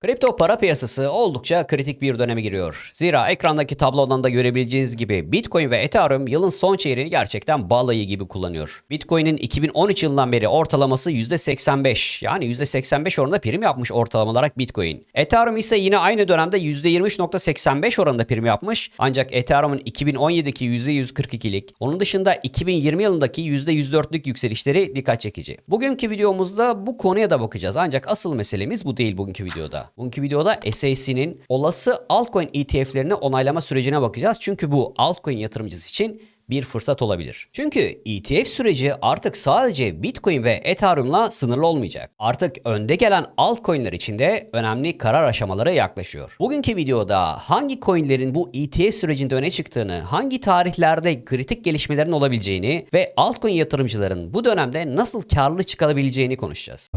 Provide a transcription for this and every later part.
Kripto para piyasası oldukça kritik bir döneme giriyor. Zira ekrandaki tablodan da görebileceğiniz gibi Bitcoin ve Ethereum yılın son çeyreğini gerçekten balayı gibi kullanıyor. Bitcoin'in 2013 yılından beri ortalaması %85 yani %85 oranında prim yapmış ortalama olarak Bitcoin. Ethereum ise yine aynı dönemde %23.85 oranında prim yapmış ancak Ethereum'un 2017'deki %142'lik onun dışında 2020 yılındaki %104'lük yükselişleri dikkat çekici. Bugünkü videomuzda bu konuya da bakacağız ancak asıl meselemiz bu değil bugünkü videoda. Bugünkü videoda SAC'nin olası altcoin ETF'lerini onaylama sürecine bakacağız. Çünkü bu altcoin yatırımcısı için bir fırsat olabilir. Çünkü ETF süreci artık sadece Bitcoin ve Ethereum'la sınırlı olmayacak. Artık önde gelen altcoin'ler için de önemli karar aşamaları yaklaşıyor. Bugünkü videoda hangi coin'lerin bu ETF sürecinde öne çıktığını, hangi tarihlerde kritik gelişmelerin olabileceğini ve altcoin yatırımcıların bu dönemde nasıl karlı çıkabileceğini konuşacağız.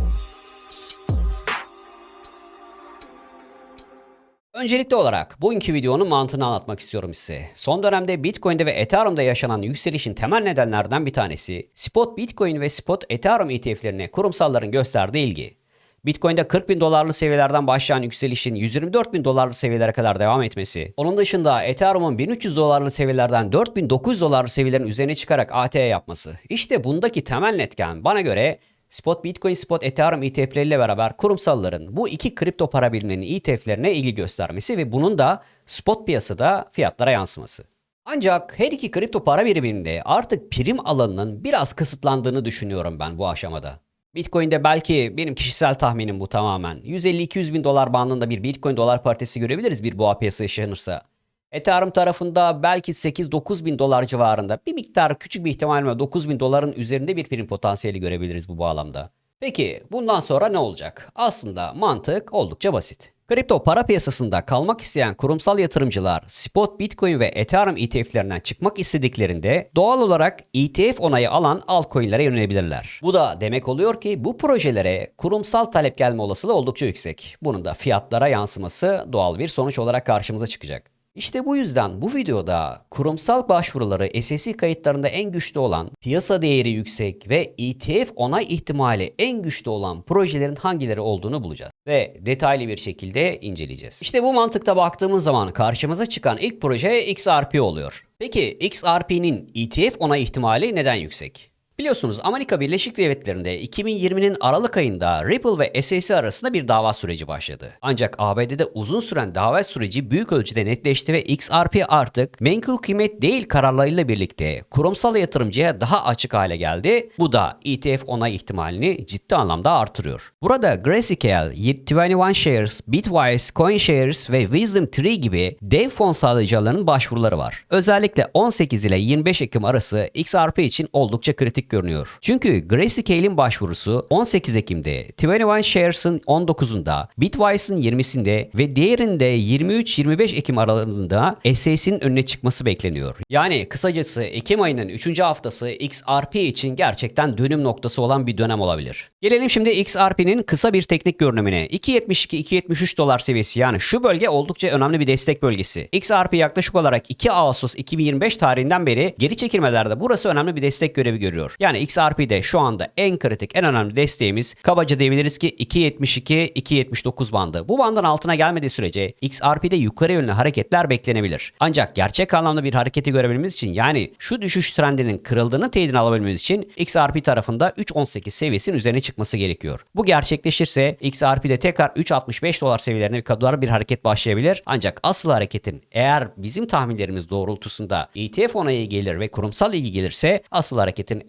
Öncelikli olarak bugünkü videonun mantığını anlatmak istiyorum size. Son dönemde Bitcoin'de ve Ethereum'da yaşanan yükselişin temel nedenlerden bir tanesi spot Bitcoin ve spot Ethereum ETF'lerine kurumsalların gösterdiği ilgi. Bitcoin'de 40 bin dolarlı seviyelerden başlayan yükselişin 124 bin dolarlı seviyelere kadar devam etmesi. Onun dışında Ethereum'un 1300 dolarlı seviyelerden 4900 dolarlı seviyelerin üzerine çıkarak ATE yapması. İşte bundaki temel netken bana göre Spot Bitcoin, Spot Ethereum ETF'leriyle beraber kurumsalların bu iki kripto para birimlerinin ETF'lerine ilgi göstermesi ve bunun da spot piyasada fiyatlara yansıması. Ancak her iki kripto para biriminde artık prim alanının biraz kısıtlandığını düşünüyorum ben bu aşamada. Bitcoin'de belki benim kişisel tahminim bu tamamen. 150-200 bin dolar bandında bir Bitcoin dolar paritesi görebiliriz bir boğa piyasası yaşanırsa. Ethereum tarafında belki 8-9 bin dolar civarında bir miktar küçük bir ihtimalle 9 bin doların üzerinde bir prim potansiyeli görebiliriz bu bağlamda. Peki bundan sonra ne olacak? Aslında mantık oldukça basit. Kripto para piyasasında kalmak isteyen kurumsal yatırımcılar spot Bitcoin ve Ethereum ETF'lerinden çıkmak istediklerinde doğal olarak ETF onayı alan altcoin'lere yönelebilirler. Bu da demek oluyor ki bu projelere kurumsal talep gelme olasılığı oldukça yüksek. Bunun da fiyatlara yansıması doğal bir sonuç olarak karşımıza çıkacak. İşte bu yüzden bu videoda kurumsal başvuruları SEC kayıtlarında en güçlü olan, piyasa değeri yüksek ve ETF onay ihtimali en güçlü olan projelerin hangileri olduğunu bulacağız ve detaylı bir şekilde inceleyeceğiz. İşte bu mantıkta baktığımız zaman karşımıza çıkan ilk proje XRP oluyor. Peki XRP'nin ETF onay ihtimali neden yüksek? Biliyorsunuz Amerika Birleşik Devletleri'nde 2020'nin Aralık ayında Ripple ve SEC arasında bir dava süreci başladı. Ancak ABD'de uzun süren dava süreci büyük ölçüde netleşti ve XRP artık menkul kıymet değil kararlarıyla birlikte kurumsal yatırımcıya daha açık hale geldi. Bu da ETF onay ihtimalini ciddi anlamda artırıyor. Burada Grayscale, 21 Shares, Bitwise, CoinShares ve Wisdom Tree gibi dev fon sağlayıcılarının başvuruları var. Özellikle 18 ile 25 Ekim arası XRP için oldukça kritik görünüyor. Çünkü Grayscale'in başvurusu 18 Ekim'de, 21 Shares'ın 19'unda, Bitwise'ın 20'sinde ve diğerinde 23-25 Ekim aralığında SEC'nin önüne çıkması bekleniyor. Yani kısacası Ekim ayının 3. haftası XRP için gerçekten dönüm noktası olan bir dönem olabilir. Gelelim şimdi XRP'nin kısa bir teknik görünümüne. 2.72-2.73 dolar seviyesi yani şu bölge oldukça önemli bir destek bölgesi. XRP yaklaşık olarak 2 Ağustos 2025 tarihinden beri geri çekilmelerde burası önemli bir destek görevi görüyor. Yani XRP'de şu anda en kritik, en önemli desteğimiz kabaca diyebiliriz ki 2.72-2.79 bandı. Bu bandın altına gelmediği sürece XRP'de yukarı yönlü hareketler beklenebilir. Ancak gerçek anlamda bir hareketi görebilmemiz için yani şu düşüş trendinin kırıldığını teyidini alabilmemiz için XRP tarafında 3.18 seviyesinin üzerine çıkması gerekiyor. Bu gerçekleşirse XRP'de tekrar 3.65 dolar seviyelerine kadar bir hareket başlayabilir. Ancak asıl hareketin eğer bizim tahminlerimiz doğrultusunda ETF onayı gelir ve kurumsal ilgi gelirse asıl hareketin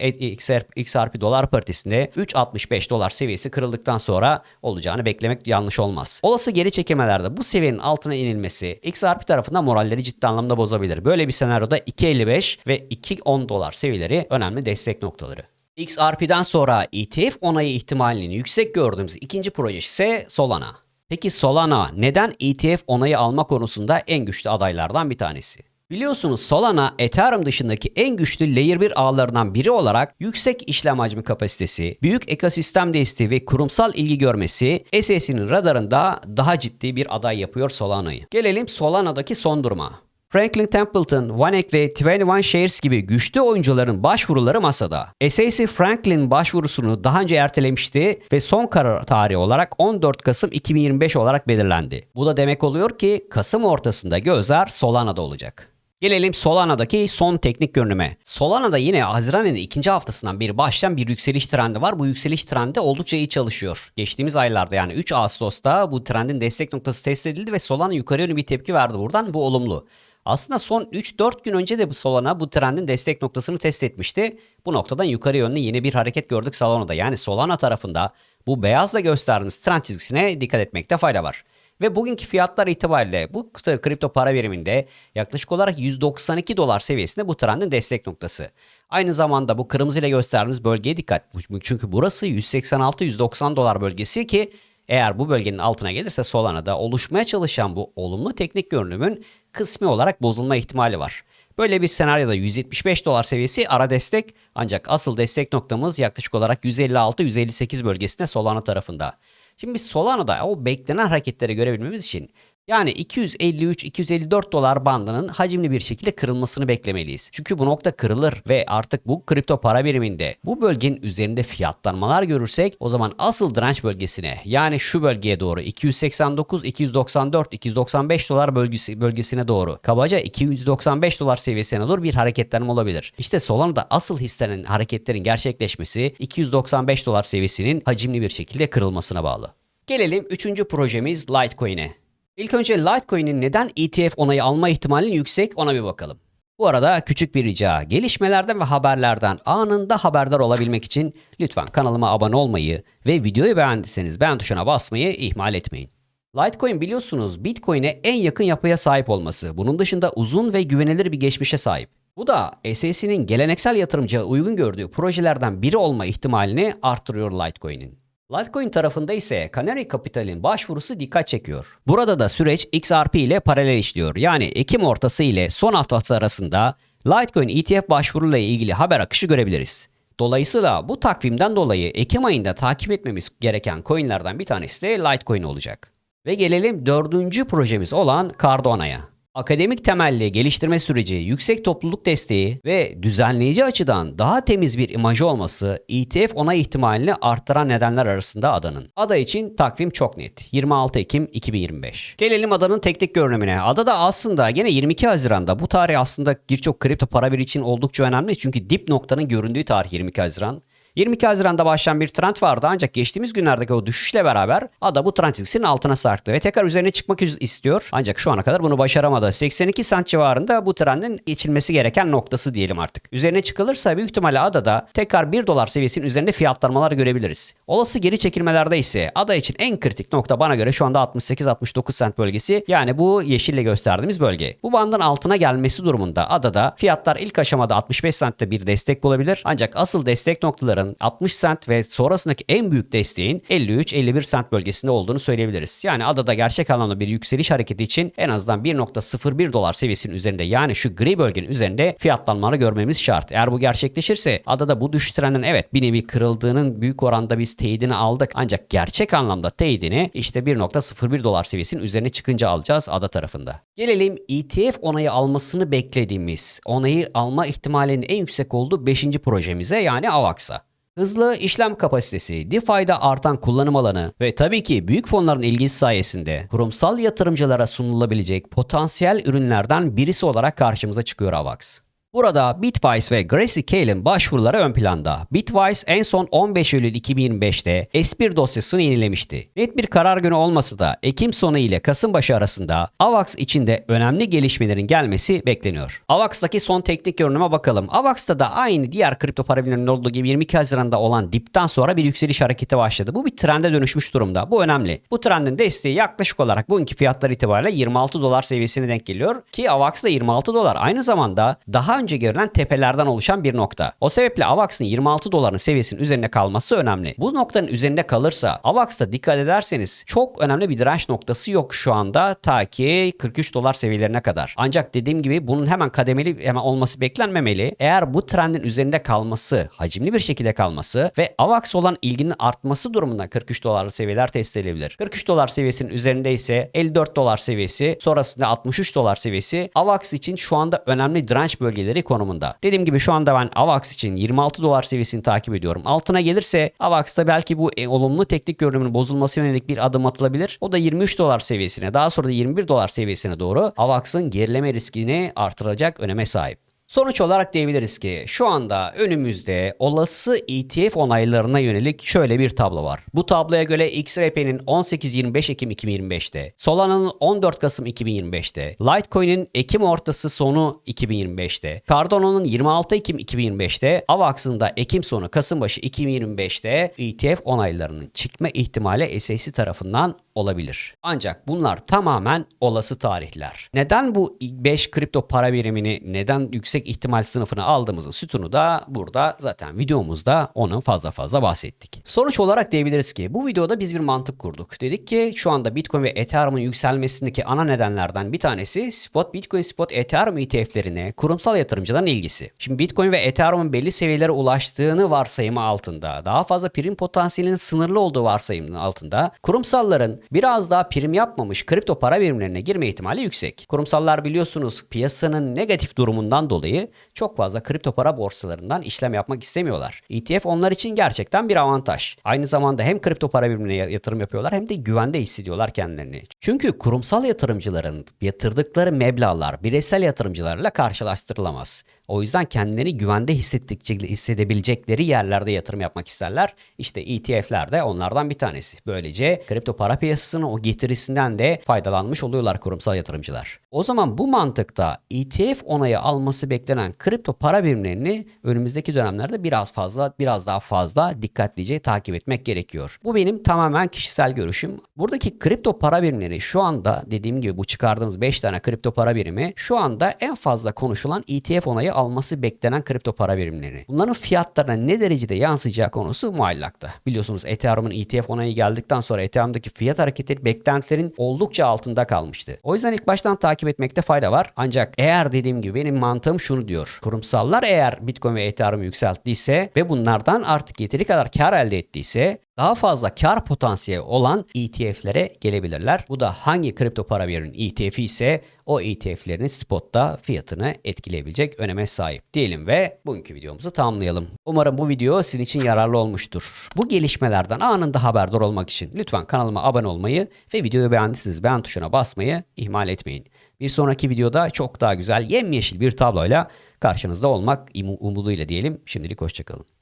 XRP dolar paritesinde 3.65 dolar seviyesi kırıldıktan sonra olacağını beklemek yanlış olmaz. Olası geri çekilmelerde bu seviyenin altına inilmesi XRP tarafından moralleri ciddi anlamda bozabilir. Böyle bir senaryoda 2.55 ve 2.10 dolar seviyeleri önemli destek noktaları. XRP'den sonra ETF onayı ihtimalinin yüksek gördüğümüz ikinci proje ise Solana. Peki Solana neden ETF onayı alma konusunda en güçlü adaylardan bir tanesi? Biliyorsunuz Solana Ethereum dışındaki en güçlü Layer 1 ağlarından biri olarak yüksek işlem hacmi kapasitesi, büyük ekosistem desteği ve kurumsal ilgi görmesi SEC'nin radarında daha ciddi bir aday yapıyor Solana'yı. Gelelim Solana'daki son duruma. Franklin Templeton, Vanek ve 21 Shares gibi güçlü oyuncuların başvuruları masada. SAC Franklin başvurusunu daha önce ertelemişti ve son karar tarihi olarak 14 Kasım 2025 olarak belirlendi. Bu da demek oluyor ki Kasım ortasında gözler Solana'da olacak. Gelelim Solana'daki son teknik görünüme. Solana'da yine Haziran'ın ikinci haftasından beri başlayan bir yükseliş trendi var. Bu yükseliş trendi oldukça iyi çalışıyor. Geçtiğimiz aylarda yani 3 Ağustos'ta bu trendin destek noktası test edildi ve Solana yukarı yönlü bir tepki verdi buradan. Bu olumlu. Aslında son 3-4 gün önce de bu Solana bu trendin destek noktasını test etmişti. Bu noktadan yukarı yönlü yeni bir hareket gördük Solana'da. Yani Solana tarafında bu beyazla gösterdiğimiz trend çizgisine dikkat etmekte fayda var. Ve bugünkü fiyatlar itibariyle bu kripto para biriminde yaklaşık olarak 192 dolar seviyesinde bu trendin destek noktası. Aynı zamanda bu kırmızı ile gösterdiğimiz bölgeye dikkat. Çünkü burası 186-190 dolar bölgesi ki eğer bu bölgenin altına gelirse Solana'da oluşmaya çalışan bu olumlu teknik görünümün kısmi olarak bozulma ihtimali var. Böyle bir senaryoda 175 dolar seviyesi ara destek ancak asıl destek noktamız yaklaşık olarak 156-158 bölgesinde Solana tarafında. Şimdi biz Solana'da o beklenen hareketleri görebilmemiz için yani 253-254 dolar bandının hacimli bir şekilde kırılmasını beklemeliyiz. Çünkü bu nokta kırılır ve artık bu kripto para biriminde bu bölgenin üzerinde fiyatlanmalar görürsek o zaman asıl direnç bölgesine yani şu bölgeye doğru 289, 294, 295 dolar bölgesi, bölgesine doğru kabaca 295 dolar seviyesine doğru bir hareketlenme olabilir. İşte Solana'da asıl hisselerin hareketlerin gerçekleşmesi 295 dolar seviyesinin hacimli bir şekilde kırılmasına bağlı. Gelelim 3. projemiz Litecoin'e. İlk önce Litecoin'in neden ETF onayı alma ihtimalinin yüksek ona bir bakalım. Bu arada küçük bir rica. Gelişmelerden ve haberlerden anında haberdar olabilmek için lütfen kanalıma abone olmayı ve videoyu beğendiyseniz beğen tuşuna basmayı ihmal etmeyin. Litecoin biliyorsunuz Bitcoin'e en yakın yapıya sahip olması. Bunun dışında uzun ve güvenilir bir geçmişe sahip. Bu da SEC'nin geleneksel yatırımcıya uygun gördüğü projelerden biri olma ihtimalini arttırıyor Litecoin'in. Litecoin tarafında ise Canary Capital'in başvurusu dikkat çekiyor. Burada da süreç XRP ile paralel işliyor. Yani Ekim ortası ile son haftası arasında Litecoin ETF başvuruyla ilgili haber akışı görebiliriz. Dolayısıyla bu takvimden dolayı Ekim ayında takip etmemiz gereken coinlerden bir tanesi de Litecoin olacak. Ve gelelim dördüncü projemiz olan Cardano'ya. Akademik temelli geliştirme süreci, yüksek topluluk desteği ve düzenleyici açıdan daha temiz bir imajı olması ETF onay ihtimalini arttıran nedenler arasında adanın. Ada için takvim çok net. 26 Ekim 2025. Gelelim adanın teknik görünümüne. Ada da aslında gene 22 Haziran'da. Bu tarih aslında birçok kripto para biri için oldukça önemli. Çünkü dip noktanın göründüğü tarih 22 Haziran. 22 Haziran'da başlayan bir trend vardı ancak geçtiğimiz günlerdeki o düşüşle beraber ada bu trend çizgisinin altına sarktı ve tekrar üzerine çıkmak istiyor. Ancak şu ana kadar bunu başaramadı. 82 sent civarında bu trendin geçilmesi gereken noktası diyelim artık. Üzerine çıkılırsa büyük ihtimalle adada tekrar 1 dolar seviyesinin üzerinde fiyatlanmalar görebiliriz. Olası geri çekilmelerde ise ada için en kritik nokta bana göre şu anda 68-69 sent bölgesi yani bu yeşille gösterdiğimiz bölge. Bu bandın altına gelmesi durumunda adada fiyatlar ilk aşamada 65 sentte bir destek bulabilir ancak asıl destek noktaları doların 60 sent ve sonrasındaki en büyük desteğin 53-51 sent bölgesinde olduğunu söyleyebiliriz. Yani adada gerçek anlamda bir yükseliş hareketi için en azından 1.01 dolar seviyesinin üzerinde yani şu gri bölgenin üzerinde fiyatlanmaları görmemiz şart. Eğer bu gerçekleşirse adada bu düşüş trendinin evet bir nevi kırıldığının büyük oranda biz teyidini aldık. Ancak gerçek anlamda teyidini işte 1.01 dolar seviyesinin üzerine çıkınca alacağız ada tarafında. Gelelim ETF onayı almasını beklediğimiz, onayı alma ihtimalinin en yüksek olduğu 5. projemize yani AVAX'a. Hızlı işlem kapasitesi, DeFi'de artan kullanım alanı ve tabii ki büyük fonların ilgisi sayesinde kurumsal yatırımcılara sunulabilecek potansiyel ürünlerden birisi olarak karşımıza çıkıyor AVAX. Burada Bitwise ve Grayscale'in başvuruları ön planda. Bitwise en son 15 Eylül 2025'te S1 dosyasını yenilemişti. Net bir karar günü olmasa da Ekim sonu ile Kasım başı arasında AVAX içinde önemli gelişmelerin gelmesi bekleniyor. AVAX'taki son teknik görünüme bakalım. AVAX'ta da aynı diğer kripto para birimlerinde olduğu gibi 22 Haziran'da olan dipten sonra bir yükseliş hareketi başladı. Bu bir trende dönüşmüş durumda. Bu önemli. Bu trendin desteği yaklaşık olarak bugünkü fiyatlar itibariyle 26 dolar seviyesine denk geliyor ki AVAX da 26 dolar. Aynı zamanda daha önce görülen tepelerden oluşan bir nokta. O sebeple AVAX'ın 26 doların seviyesinin üzerinde kalması önemli. Bu noktanın üzerinde kalırsa AVAX'ta dikkat ederseniz çok önemli bir direnç noktası yok şu anda ta ki 43 dolar seviyelerine kadar. Ancak dediğim gibi bunun hemen kademeli hemen olması beklenmemeli. Eğer bu trendin üzerinde kalması, hacimli bir şekilde kalması ve AVAX olan ilginin artması durumunda 43 dolarlı seviyeler test edilebilir. 43 dolar seviyesinin üzerinde ise 54 dolar seviyesi, sonrasında 63 dolar seviyesi AVAX için şu anda önemli direnç bölgeleri konumunda. Dediğim gibi şu anda ben AVAX için 26 dolar seviyesini takip ediyorum. Altına gelirse AVAX'ta belki bu e, olumlu teknik görünümün bozulması yönelik bir adım atılabilir. O da 23 dolar seviyesine, daha sonra da 21 dolar seviyesine doğru AVAX'ın gerileme riskini artıracak öneme sahip. Sonuç olarak diyebiliriz ki şu anda önümüzde olası ETF onaylarına yönelik şöyle bir tablo var. Bu tabloya göre XRP'nin 18-25 Ekim 2025'te, Solana'nın 14 Kasım 2025'te, Litecoin'in Ekim ortası sonu 2025'te, Cardano'nun 26 Ekim 2025'te, AVAX'ın da Ekim sonu Kasım başı 2025'te ETF onaylarının çıkma ihtimali SEC tarafından olabilir. Ancak bunlar tamamen olası tarihler. Neden bu 5 kripto para birimini neden yüksek ihtimal sınıfına aldığımızın sütunu da burada zaten videomuzda onun fazla fazla bahsettik. Sonuç olarak diyebiliriz ki bu videoda biz bir mantık kurduk. Dedik ki şu anda Bitcoin ve Ethereum'un yükselmesindeki ana nedenlerden bir tanesi spot Bitcoin spot Ethereum ETF'lerine kurumsal yatırımcıların ilgisi. Şimdi Bitcoin ve Ethereum'un belli seviyelere ulaştığını varsayımı altında, daha fazla prim potansiyelinin sınırlı olduğu varsayımının altında kurumsalların biraz daha prim yapmamış kripto para birimlerine girme ihtimali yüksek. Kurumsallar biliyorsunuz piyasanın negatif durumundan dolayı çok fazla kripto para borsalarından işlem yapmak istemiyorlar. ETF onlar için gerçekten bir avantaj. Aynı zamanda hem kripto para birimine yatırım yapıyorlar hem de güvende hissediyorlar kendilerini. Çünkü kurumsal yatırımcıların yatırdıkları meblağlar bireysel yatırımcılarla karşılaştırılamaz. O yüzden kendilerini güvende hissettikçe hissedebilecekleri yerlerde yatırım yapmak isterler. İşte ETF'ler de onlardan bir tanesi. Böylece kripto para piyasasının o getirisinden de faydalanmış oluyorlar kurumsal yatırımcılar. O zaman bu mantıkta ETF onayı alması beklenen kripto para birimlerini önümüzdeki dönemlerde biraz fazla biraz daha fazla dikkatlice takip etmek gerekiyor. Bu benim tamamen kişisel görüşüm. Buradaki kripto para birimleri şu anda dediğim gibi bu çıkardığımız 5 tane kripto para birimi şu anda en fazla konuşulan ETF onayı alması beklenen kripto para birimleri. Bunların fiyatlarına ne derecede yansıyacağı konusu muallakta. Biliyorsunuz Ethereum'un ETF onayı geldikten sonra Ethereum'daki fiyat hareketleri beklentilerin oldukça altında kalmıştı. O yüzden ilk baştan takip etmekte fayda var. Ancak eğer dediğim gibi benim mantığım şunu diyor. Kurumsallar eğer Bitcoin ve Ethereum yükselttiyse ve bunlardan artık yeteri kadar kar elde ettiyse daha fazla kar potansiyeli olan ETF'lere gelebilirler. Bu da hangi kripto para birinin ETF'i ise o ETF'lerin spotta fiyatını etkileyebilecek öneme sahip diyelim ve bugünkü videomuzu tamamlayalım. Umarım bu video sizin için yararlı olmuştur. Bu gelişmelerden anında haberdar olmak için lütfen kanalıma abone olmayı ve videoyu beğendiyseniz beğen tuşuna basmayı ihmal etmeyin. Bir sonraki videoda çok daha güzel yemyeşil bir tabloyla karşınızda olmak umuduyla diyelim. Şimdilik hoşçakalın.